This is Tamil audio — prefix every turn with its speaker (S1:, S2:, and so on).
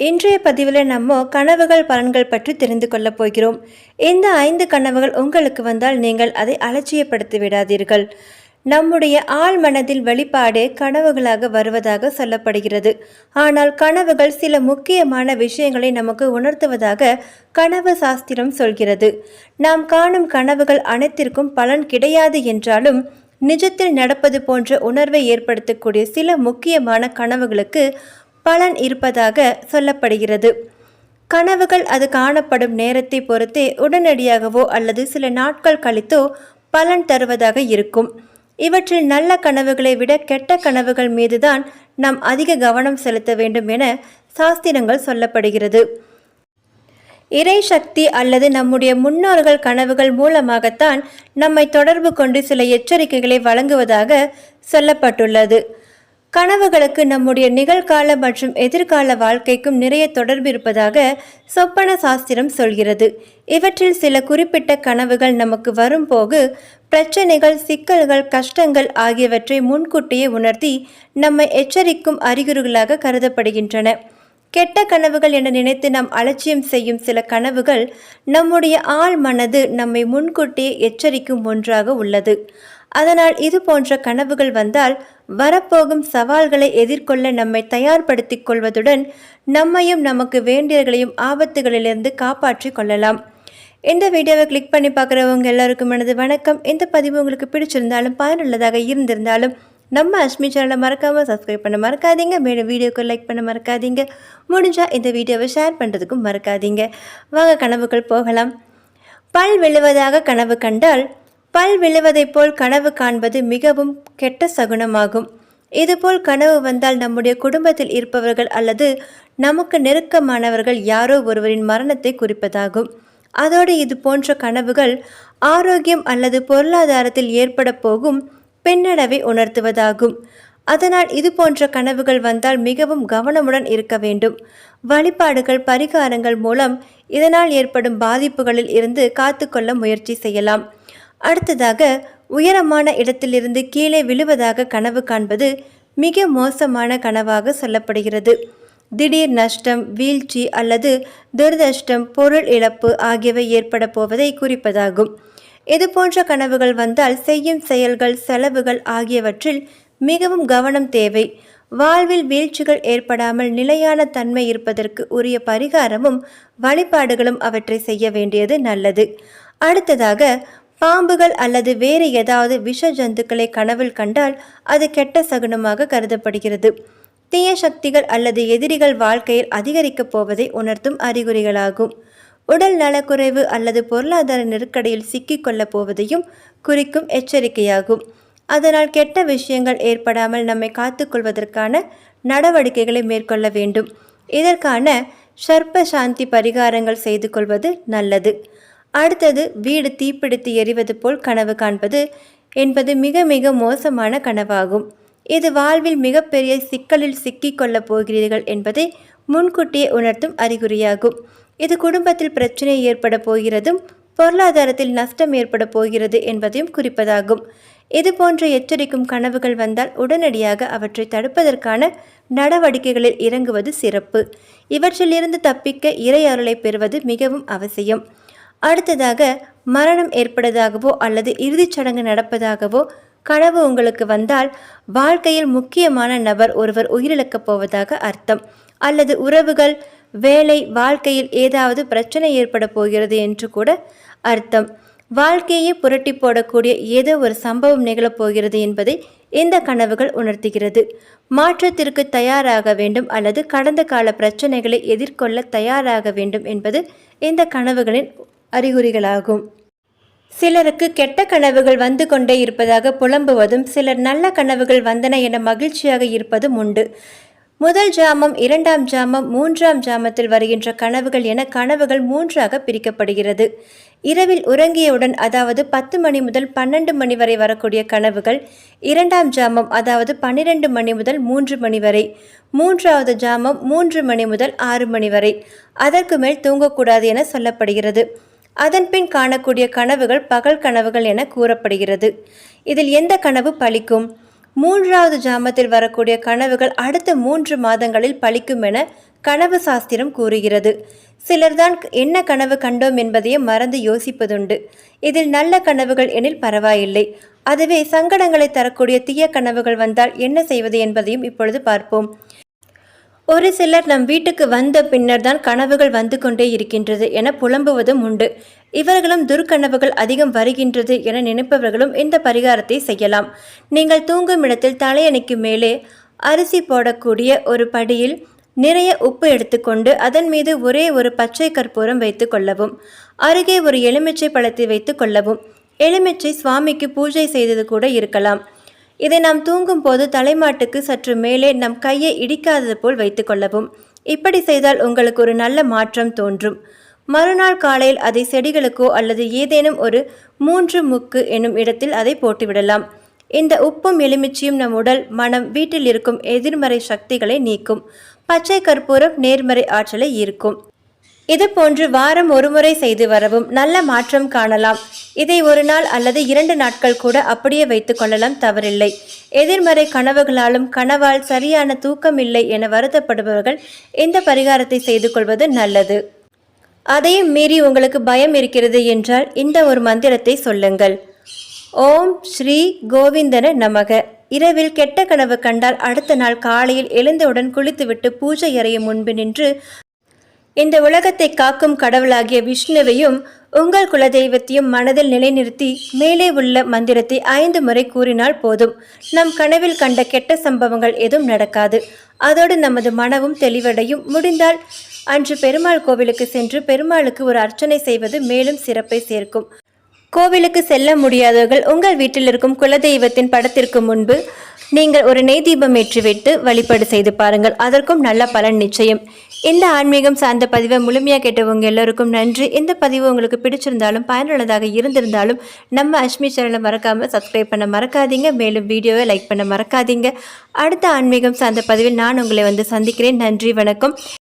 S1: இன்றைய பதிவில் நம்ம கனவுகள் பலன்கள் பற்றி தெரிந்து கொள்ளப் போகிறோம். இந்த ஐந்து கனவுகள் உங்களுக்கு வந்தால் நீங்கள் அதை அலட்சியப்படுத்தி விடாதீர்கள். நம்முடைய ஆழ் மனதில் வெளிப்பாடு கனவுகளாக வருவதாக சொல்லப்படுகிறது. ஆனால் கனவுகள் சில முக்கியமான விஷயங்களை நமக்கு உணர்த்துவதாக கனவு சாஸ்திரம் சொல்கிறது. நாம் காணும் கனவுகள் அனைத்திற்கும் பலன் கிடையாது என்றாலும் நிஜத்தில் நடப்பது போன்ற உணர்வை ஏற்படுத்தக்கூடிய சில முக்கியமான கனவுகளுக்கு பலன் இருப்பதாக சொல்லப்படுகிறது. கனவுகள் அது காணப்படும் நேரத்தை பொறுத்தே உடனடியாகவோ அல்லது சில நாட்கள் கழித்தோ பலன் தருவதாக இருக்கும். இவற்றில் நல்ல கனவுகளை விட கெட்ட கனவுகள் மீதுதான் நாம் அதிக கவனம் செலுத்த வேண்டும் என சாஸ்திரங்கள் சொல்லப்படுகிறது. இறை சக்தி அல்லது நம்முடைய முன்னோர்கள் கனவுகள் மூலமாகத்தான் நம்மை தொடர்பு கொண்டு சில எச்சரிக்கைகளை வழங்குவதாக சொல்லப்பட்டுள்ளது. கனவுகளுக்கு நம்முடைய நிகழ்கால மற்றும் எதிர்கால வாழ்க்கைக்கும் நிறைய தொடர்பு இருப்பதாக சொப்பன சாஸ்திரம் சொல்கிறது. இவற்றில் சில குறிப்பிட்ட கனவுகள் நமக்கு வரும்போது பிரச்சனைகள் சிக்கல்கள் கஷ்டங்கள் ஆகியவற்றை முன்கூட்டியே உணர்த்தி நம்மை எச்சரிக்கும் அறிகுறிகளாக கருதப்படுகின்றன. கெட்ட கனவுகள் என நினைத்து நாம் அலட்சியம் செய்யும் சில கனவுகள் நம்முடைய ஆழ் மனது நம்மை முன்கூட்டியே எச்சரிக்கும் ஒன்றாக உள்ளது. அதனால் இது போன்ற கனவுகள் வந்தால் வரப்போகும் சவால்களை எதிர்கொள்ள நம்மை தயார்படுத்திக் கொள்வதுடன் நம்மையும் நமக்கு வேண்டியவர்களையும் ஆபத்துகளிலிருந்து காப்பாற்றிக் கொள்ளலாம். இந்த வீடியோவை கிளிக் பண்ணி பார்க்குறவங்க எல்லாருக்கும் எனது வணக்கம். இந்த பதிவு உங்களுக்கு பிடிச்சிருந்தாலும் பயனுள்ளதாக இருந்திருந்தாலும் நம்ம அஷ்மி சேனலை மறக்காமல் சப்ஸ்கிரைப் பண்ண மறக்காதீங்க. மேலும் வீடியோக்கு லைக் பண்ண மறக்காதீங்க. முடிஞ்சால் இந்த வீடியோவை ஷேர் பண்ணுறதுக்கும் மறக்காதீங்க. வாங்க கனவுகள் போகலாம். பல் விழுவதாக கனவு கண்டால் பல் விழுவதைப் போல் கனவு காண்பது மிகவும் கெட்ட சகுனமாகும். இதுபோல் கனவு வந்தால் நம்முடைய குடும்பத்தில் இருப்பவர்கள் அல்லது நமக்கு நெருக்கமானவர்கள் யாரோ ஒருவரின் மரணத்தை குறிப்பதாகும். அதோடு இது போன்ற கனவுகள் ஆரோக்கியம் அல்லது பொருளாதாரத்தில் ஏற்பட போகும் பின்னடைவை உணர்த்துவதாகும். அதனால் இது போன்ற கனவுகள் வந்தால் மிகவும் கவனமுடன் இருக்க வேண்டும். வழிபாடுகள் பரிகாரங்கள் மூலம் இதனால் ஏற்படும் பாதிப்புகளில் இருந்து காத்துக்கொள்ள முயற்சி செய்யலாம். அடுத்ததாக உயரமான இடத்திலிருந்து கீழே விழுவதாக கனவு காண்பது மிக மோசமான கனவாக சொல்லப்படுகிறது. திடீர் நஷ்டம் வீழ்ச்சி அல்லது துரதிருஷ்டம் பொருள் இழப்பு ஆகியவை ஏற்பட போவதை குறிப்பதாகும். இது போன்ற கனவுகள் வந்தால் செய்யும் செயல்கள் செலவுகள் ஆகியவற்றில் மிகவும் கவனம் தேவை. வாழ்வில் வீழ்ச்சிகள் ஏற்படாமல் நிலையான தன்மை இருப்பதற்கு உரிய பரிகாரமும் வழிபாடுகளும் அவற்றை செய்ய வேண்டியது நல்லது. அடுத்ததாக பாம்புகள் அல்லது வேறு ஏதாவது விஷ ஜந்துக்களை கனவில் கண்டால் அது கெட்ட சகுனமாக கருதப்படுகிறது. தீய சக்திகள் அல்லது எதிரிகள் வாழ்க்கையில் அதிகரிக்கப் போவதை உணர்த்தும் அறிகுறிகளாகும். உடல் நலக்குறைவு அல்லது பொருளாதார நெருக்கடியில் சிக்கிக்கொள்ளப் போவதையும் குறிக்கும் எச்சரிக்கையாகும். அதனால் கெட்ட விஷயங்கள் ஏற்படாமல் நம்மை காத்துக்கொள்வதற்கான நடவடிக்கைகளை மேற்கொள்ள வேண்டும். இதற்கான சர்ப்ப சாந்தி பரிகாரங்கள் செய்து கொள்வது நல்லது. அடுத்தது வீடு தீப்பிடித்து எரிவது போல் கனவு காண்பது என்பது மிக மிக மோசமான கனவாகும். இது வாழ்வில் மிகப்பெரிய சிக்கலில் சிக்கிக்கொள்ளப் போகிறீர்கள் என்பதை முன்கூட்டியே உணர்த்தும் அறிகுறியாகும். இது குடும்பத்தில் பிரச்சனை ஏற்பட போகிறதும் பொருளாதாரத்தில் நஷ்டம் ஏற்பட போகிறது என்பதையும் குறிப்பதாகும். இது போன்ற எச்சரிக்கும் கனவுகள் வந்தால் உடனடியாக அவற்றை தடுப்பதற்கான நடவடிக்கைகளில் இறங்குவது சிறப்பு. இவற்றிலிருந்து தப்பிக்க இறை அருளை பெறுவது மிகவும் அவசியம். அடுத்ததாக மரணம் ஏற்படுவதாகவோ அல்லது இறுதிச் சடங்கு நடப்பதாகவோ கனவு உங்களுக்கு வந்தால் வாழ்க்கையில் முக்கியமான நபர் ஒருவர் உயிரிழக்கப் போவதாக அர்த்தம். அல்லது உறவுகள் வேலை வாழ்க்கையில் ஏதாவது பிரச்சனை ஏற்பட போகிறது என்று கூட அர்த்தம். வாழ்க்கையை புரட்டி போடக்கூடிய ஏதோ ஒரு சம்பவம் நிகழப்போகிறது என்பதை இந்த கனவுகள் உணர்த்துகிறது. மாற்றத்திற்கு தயாராக வேண்டும் அல்லது கடந்த கால பிரச்சனைகளை எதிர்கொள்ள தயாராக வேண்டும் என்பது இந்த கனவுகளின் அறிகுறிகளாகும். சிலருக்கு கெட்ட கனவுகள் வந்து கொண்டே இருப்பதாக புலம்புவதும் சிலர் நல்ல கனவுகள் வந்தன என மகிழ்ச்சியாக இருப்பதும் உண்டு. முதல் ஜாமம் இரண்டாம் ஜாமம் மூன்றாம் ஜாமத்தில் வருகின்ற கனவுகள் என கனவுகள் மூன்றாக பிரிக்கப்படுகிறது. இரவில் உறங்கியவுடன் அதாவது பத்து மணி முதல் பன்னெண்டு மணி வரை வரக்கூடிய கனவுகள் இரண்டாம் ஜாமம் அதாவது பன்னிரெண்டு மணி முதல் மூன்று மணி வரை மூன்றாவது ஜாமம் மூன்று மணி முதல் ஆறு மணி வரை அதற்கு மேல் தூங்கக்கூடாது என சொல்லப்படுகிறது. அதன்பின் காணக்கூடிய கனவுகள் பகல் கனவுகள் என கூறப்படுகிறது. இதில் எந்த கனவு பலிக்கும் மூன்றாவது ஜாமத்தில் வரக்கூடிய கனவுகள் அடுத்த மூன்று மாதங்களில் பலிக்கும் என கனவு சாஸ்திரம் கூறுகிறது. சிலர்தான் என்ன கனவு கண்டோம் என்பதையே மறந்து யோசிப்பதுண்டு. இதில் நல்ல கனவுகள் எனில் பரவாயில்லை. அதுவே சங்கடங்களை தரக்கூடிய தீய கனவுகள் வந்தால் என்ன செய்வது என்பதையும் இப்பொழுது பார்ப்போம். ஒரு சிலர் நம் வீட்டுக்கு வந்த பின்னர் தான் கனவுகள் வந்து கொண்டே இருக்கின்றது என புலம்புவதும் உண்டு. இவர்களும் துர்க்கனவுகள் அதிகம் வருகின்றது என நினைப்பவர்களும் இந்த பரிகாரத்தை செய்யலாம். நீங்கள் தூங்கும் இடத்தில் தலையணைக்கு மேலே அரிசி போடக்கூடிய ஒரு படியில் நிறைய உப்பு எடுத்துக்கொண்டு அதன் மீது ஒரே ஒரு பச்சை கற்பூரம் வைத்து கொள்ளவும் அருகே ஒரு எலுமிச்சை பழத்தை வைத்து கொள்ளவும் எலுமிச்சை சுவாமிக்கு பூஜை செய்தது கூட இருக்கலாம். இதை நாம் தூங்கும் போது தலைமாட்டுக்கு சற்று மேலே நம் கையை இடிக்காதது போல் வைத்து கொள்ளவும். இப்படி செய்தால் உங்களுக்கு ஒரு நல்ல மாற்றம் தோன்றும். மறுநாள் காலையில் அதை செடிகளுக்கோ அல்லது ஏதேனும் ஒரு மூன்று முக்கு என்னும் இடத்தில் அதை போட்டுவிடலாம். இந்த உப்பும் எலுமிச்சியும் நம் உடல் மனம் வீட்டில் இருக்கும் எதிர்மறை சக்திகளை நீக்கும். பச்சை கற்பூரம் நேர்மறை ஆற்றலை ஈர்க்கும். இது போன்று வாரம் ஒருமுறை செய்து வரவும் நல்ல மாற்றம் காணலாம். இதை ஒரு நாள் அல்லது இரண்டு நாட்கள் கூட அப்படியே வைத்து கொள்ளலாம் தவறில்லை. எதிர்மறை கனவுகளாலும் கனவால் சரியான தூக்கம் இல்லை என வருத்தப்படுபவர்கள் இந்த பரிகாரத்தை செய்து கொள்வது நல்லது. அதையும் மீறி உங்களுக்கு பயம் இருக்கிறது என்றால் இந்த ஒரு மந்திரத்தை சொல்லுங்கள். ஓம் ஸ்ரீ கோவிந்தன நமக. இரவில் கெட்ட கனவு கண்டால் அடுத்த நாள் காலையில் எழுந்தவுடன் குளித்துவிட்டு பூஜை அறையும் முன்பு நின்று இந்த உலகத்தை காக்கும் கடவுளாகிய விஷ்ணுவையும் உங்கள் குலதெய்வத்தையும் மனதில் நிலைநிறுத்தி மேலே உள்ள மந்திரத்தை ஐந்து முறை கூறினால் போதும். நம் கனவில் கண்ட கெட்ட சம்பவங்கள் எதுவும் நடக்காது. அதோடு நமது மனமும் தெளிவடையும். முடிந்தால் அன்று பெருமாள் கோவிலுக்கு சென்று பெருமாளுக்கு ஒரு அர்ச்சனை செய்வது மேலும் சிறப்பை சேர்க்கும். கோவிலுக்கு செல்ல முடியாதவர்கள் உங்கள் வீட்டில் இருக்கும் குலதெய்வத்தின் படத்திற்கு முன்பு நீங்கள் ஒரு நெய் தீபம் ஏற்றி வழிபாடு செய்து பாருங்கள். அதற்கும் நல்ல பலன் நிச்சயம். இந்த ஆன்மீகம் சார்ந்த பதிவை முழுமையாக கேட்டவங்க எல்லோருக்கும் நன்றி. இந்த பதிவு உங்களுக்கு பிடிச்சிருந்தாலும் பயனுள்ளதாக இருந்திருந்தாலும் நம்ம அஷ்மி சேனலை மறக்காமல் சப்ஸ்கிரைப் பண்ண மறக்காதீங்க. மேலும் வீடியோவை லைக் பண்ண மறக்காதீங்க. அடுத்த ஆன்மீகம் சார்ந்த பதிவில் நான் உங்களை வந்து சந்திக்கிறேன். நன்றி வணக்கம்.